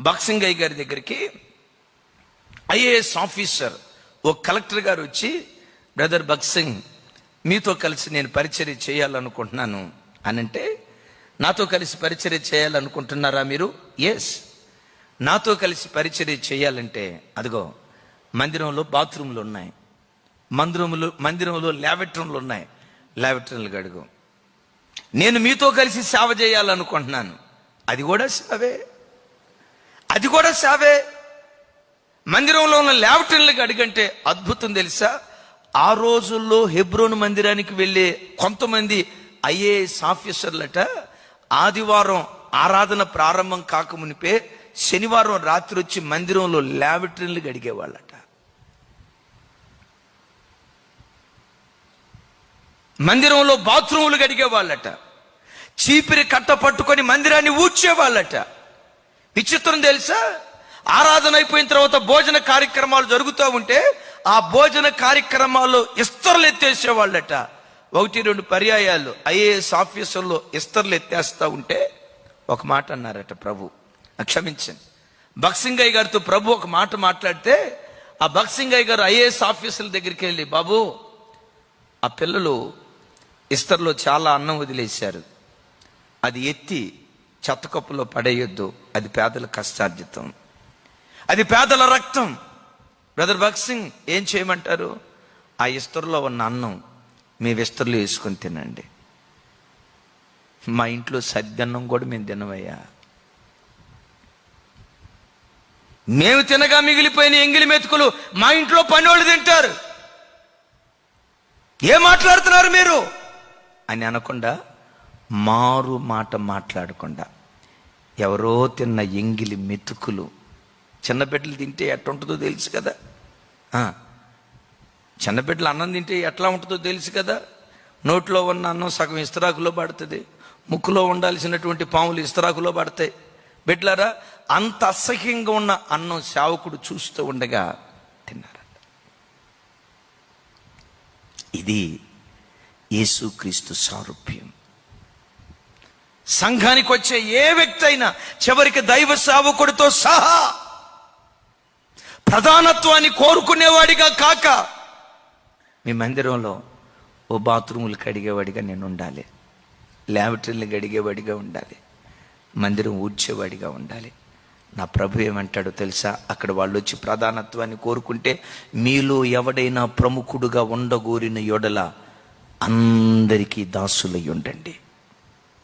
బక్సింగయ్య గారి దగ్గరికి IAS officer ఓ collector గారు వచ్చి బ్రదర్ బక్సింగ్ మీతో కలిసి నేను పరిచర్య చేయాలనుకుంటున్నాను. అనంటే నాతో కలిసి పరిచర్య చేయాలనుకుంటున్నారా మీరు? ఎస్ నాతో కలిసి పరిచర్య చేయాలంటే అదిగో మందిరంలో బాత్రూమ్లు ఉన్నాయి. మందిరములు మందిరంలో ల్యాబెట్రూమ్లు ఉన్నాయి. ల్యాబెట్రూమ్లు గడుగు నేను మీతో కలిసి సేవ చేయాలనుకుంటున్నాను. అది కూడా సేవే. అది కూడా సేవే. మందిరంలో ఉన్న ల్యాబిటరీలకు అడిగంటే అద్భుతం తెలుసా? ఆ రోజుల్లో హెబ్రోన్ మందిరానికి వెళ్ళే కొంతమంది ఐఏఎస్ ఆఫీసర్లట ఆదివారం ఆరాధన ప్రారంభం కాకమునిపే శనివారం రాత్రి వచ్చి మందిరంలో ల్యాబిటరీలు అడిగేవాళ్ళట. మందిరంలో బాత్రూములు గడిగేవాళ్ళట చీపిరి కట్ట పట్టుకొని మందిరాన్ని ఊడ్చేవాళ్ళట. విచిత్రం తెలుసా? ఆరాధన అయిపోయిన తర్వాత భోజన కార్యక్రమాలు జరుగుతూ ఉంటే ఆ భోజన కార్యక్రమాల్లో ఇస్తర్లు ఎత్తేసేవాళ్ళట ఒకటి రెండు పర్యాయాలు ఐఏఎస్ ఆఫీసర్లో ఇస్తర్లు ఎత్తేస్తూ ఉంటే ఒక మాట అన్నారట ప్రభు. క్షమించండి. బక్సింగయ్య గారితో ప్రభు ఒక మాట మాట్లాడితే ఆ భక్సింగయ్య గారు ఐఏఎస్ ఆఫీసర్ల దగ్గరికి వెళ్ళి బాబు ఆ పిల్లలు ఇస్తర్లో చాలా అన్నం వదిలేశారు. అది ఎత్తి చెత్తకప్పులో పడేయొద్దు. అది పేదల కష్టార్జితం. అది పేదల రక్తం. బ్రదర్ భగత్ సింగ్ ఏం చేయమంటారు? ఆ ఇస్తరులో ఉన్న అన్నం మీ విస్తరులు వేసుకొని తినండి. మా ఇంట్లో సద్దన్నం కూడా మేము తినవయ్యా మేము తినగా మిగిలిపోయిన ఎంగిలి మెతుకులు మా ఇంట్లో పనివాళ్ళు తింటారు. ఏం మాట్లాడుతున్నారు మీరు? అని అనకుండా మారు మాట మాట్లాడకుండా ఎవరో తిన్న ఎంగిలి మెతుకులు చిన్న బిడ్డలు తింటే ఎట్లా ఉంటుందో తెలుసు కదా? చిన్న బిడ్డలు అన్నం తింటే ఎట్లా ఉంటుందో తెలుసు కదా? నోట్లో ఉన్న అన్నం సగం ఇస్తరాకులో పడుతుంది. ముక్కులో ఉండాల్సినటువంటి పాములు ఇస్తరాకులో పడతాయి. బిడ్డలారా అంత అసహ్యంగా ఉన్న అన్నం శావకుడు చూస్తూ ఉండగా తిన్నారట. ఇది యేసుక్రీస్తు సారూప్యం. సంఘానికి వచ్చే ఏ వ్యక్తి అయినా చివరికి దైవ సేవకుడితో సహా ప్రధానత్వాన్ని కోరుకునేవాడిగా కాక మీ మందిరంలో ఓ బాత్రూములు కడిగేవాడిగా నేను ఉండాలి. ల్యాబరేటరీలు కడిగేవాడిగా ఉండాలి. మందిరం ఊడ్చేవాడిగా ఉండాలి. నా ప్రభు ఏమంటాడో తెలుసా? అక్కడ వాళ్ళు వచ్చి ప్రధానత్వాన్ని కోరుకుంటే మీలో ఎవడైనా ప్రముఖుడుగా ఉండగోరిన యొడల అందరికీ దాసులై ఉండండి